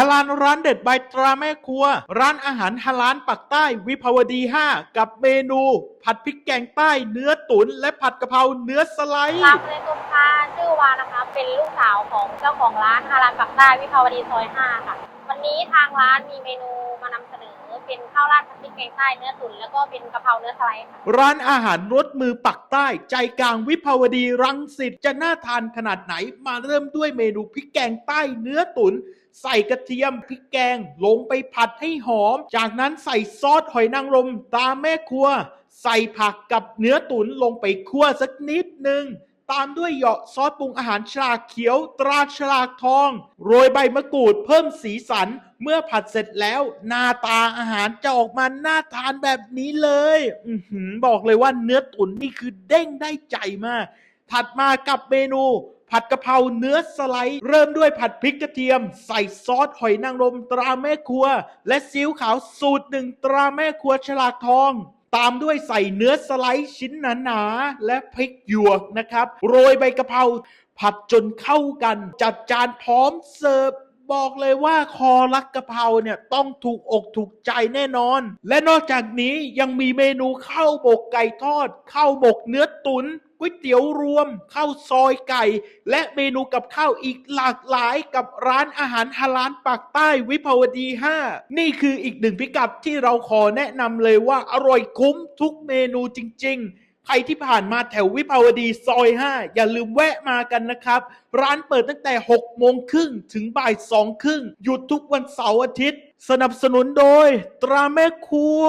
ฮาลานร้านเด็ดบายตราแม่ครัว ร้านอาหารฮาลานปักใต้วิภาวดี 5 กับเมนู ผัดพริกแกงใต้เนื้อตุ๋นและผัดกะเพราเนื้อสไลด์รับเลยตุมค่ะชื่อวานะคะ เป็นลูกสาวของเจ้าของร้านฮาลานปักใต้วิภาวดีซอย 5 ค่ะ วันนี้ทางร้านมีเมนูมานำเสนอ เป็นข้าวราดผัดพริกแกงใต้เนื้อตุ๋นแล้วก็เป็นกะเพราเนื้อสไลด์ค่ะ ร้านอาหารรสมือปักใต้ ใจกลางวิภาวดีรังสิตจะน่าทานขนาดไหน มาเริ่มด้วยเมนูพริกแกงใต้เนื้อตุ๋นใส่กระเทียมพริกแกงลงไปผัดให้หอม จากนั้นใส่ซอสหอยนางรมตามแม่ครัว ใส่ผักกับเนื้อตุ๋นลงไปคั่วสักนิดหนึ่ง ตามด้วยเหยาะซอสปรุงอาหารฉลากเขียวตราฉลากทอง โรยใบมะกรูดเพิ่มสีสัน เมื่อผัดเสร็จแล้วหน้าตาอาหารจะออกมาน่าทานแบบนี้เลยอืบอกเลยว่าเนื้อตุ๋นนี่คือเด้งได้ใจมาก ถัดมากับเมนูผัดกะเพราเนื้อสไลด์ เริ่มด้วยผัดพริกกระเทียม ใส่ซอสหอยนางรมตราแม่ครัว และซีอิ๊วขาวสูตรหนึ่งตราแม่ครัวฉลากทอง ตามด้วยใส่เนื้อสไลด์ชิ้นหนาๆและพริกหยวกนะครับ โรยใบกะเพราผัดจนเข้ากัน จัดจานพร้อมเสิร์ฟบอกเลยว่าคอรักกะเพราเนี่ยต้องถูกอกถูกใจแน่นอน และนอกจากนี้ยังมีเมนูข้าวหมกไก่ทอดข้าวหมกเนื้อตุน๋น ก๋วยเตี๋ยวรวมข้าวซอยไก่ และเมนูกับข้าวอีกหลากหลายกับร้านอาหารฮาลานปากใต้วิภาวดี 5 นี่คืออีกหนึ่งพิกัดที่เราขอแนะนำเลยว่าอร่อยคุ้มทุกเมนูจริง ๆใครที่ผ่านมาแถววิภาวดีซอย 5 อย่าลืมแวะมากันนะครับ ร้านเปิดตั้งแต่ 6 โมงครึ่งถึงบ่าย2ครึ่งหยุดทุกวันเสาร์อาทิตย์ สนับสนุนโดย ตราแม่ครัว